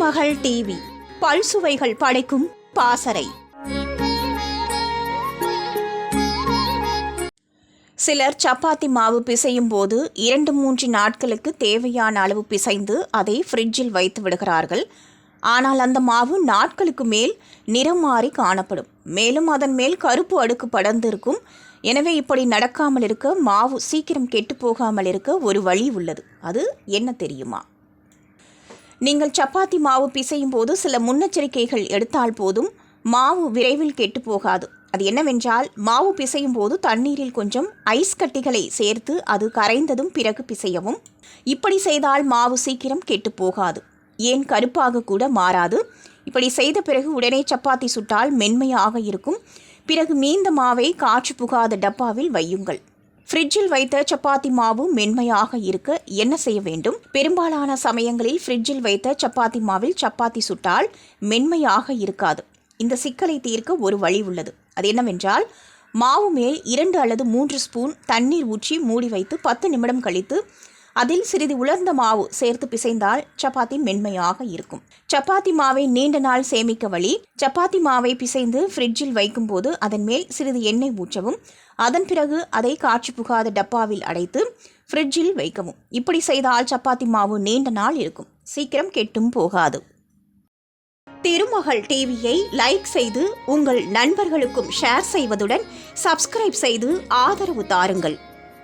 மகள் டிவி. பல்சுவைகள் படைக்கும் பாசறை. சிலர் சப்பாத்தி மாவு பிசையும் போது இரண்டு மூன்று நாட்களுக்கு தேவையான அளவு பிசைந்து அதை ஃப்ரிட்ஜில் வைத்து விடுகிறார்கள். ஆனால் அந்த மாவு நாட்களுக்கு மேல் நிறம் மாறி காணப்படும். மேலும் அதன் மேல் கருப்பு அடுக்கு படர்ந்திருக்கும். எனவே இப்படி நடக்காமல் இருக்க மாவு சீக்கிரம் கெட்டு போகாமல் இருக்க ஒரு வழி உள்ளது. அது என்ன தெரியுமா? நீங்கள் சப்பாத்தி மாவு பிசையும் போது சில முன்னெச்சரிக்கைகள் எடுத்தால் போதும். மாவு விரைவில் கெட்டு போகாது. அது என்னவென்றால் மாவு பிசையும் போது தண்ணீரில் கொஞ்சம் ஐஸ் கட்டிகளை சேர்த்து அது கரைந்ததும் பிறகு பிசையவும். இப்படி செய்தால் மாவு சீக்கிரம் கெட்டு போகாது. ஏன் கருப்பாக கூட மாறாது. இப்படி செய்த பிறகு உடனே சப்பாத்தி சுட்டால் மென்மையாக இருக்கும். பிறகு மீந்த மாவை காற்று புகாத டப்பாவில் வையுங்கள். ஃப்ரிட்ஜில் வைத்த சப்பாத்தி மாவு மென்மையாக இருக்க என்ன செய்ய வேண்டும்? பெரும்பாலான சமயங்களில் ஃப்ரிட்ஜில் வைத்த சப்பாத்தி மாவில் சப்பாத்தி சுட்டால் மென்மையாக இருக்காது. இந்த சிக்கலை தீர்க்க ஒரு வழி உள்ளது. அது என்னவென்றால் மாவு மேல் இரண்டு அல்லது மூன்று ஸ்பூன் தண்ணீர் ஊற்றி மூடி வைத்து பத்து நிமிடம் கழித்து அதில் சிறிது உலர்ந்த மாவு சேர்த்து பிசைந்தால் சப்பாத்தி மென்மையாக இருக்கும். சப்பாத்தி மாவை நீண்ட நாள் சேமிக்க வழி சப்பாத்தி மாவை பிசைந்து ஃப்ரிட்ஜில் வைக்கும்போது அதன் மேல் சிறிது எண்ணெய் ஊற்றவும் அதன் பிறகு அதை காற்று புகாத டப்பாவில் அடைத்து ஃப்ரிட்ஜில் வைக்கவும். இப்படி செய்தால் சப்பாத்தி மாவு நீண்ட நாள் இருக்கும். சீக்கிரம் கெட்டும் போகாது. திருமகள் டிவியை லைக் செய்து உங்கள் நண்பர்களுக்கும் ஷேர் செய்வதுடன் சப்ஸ்கிரைப் செய்து ஆதரவு தாருங்கள்.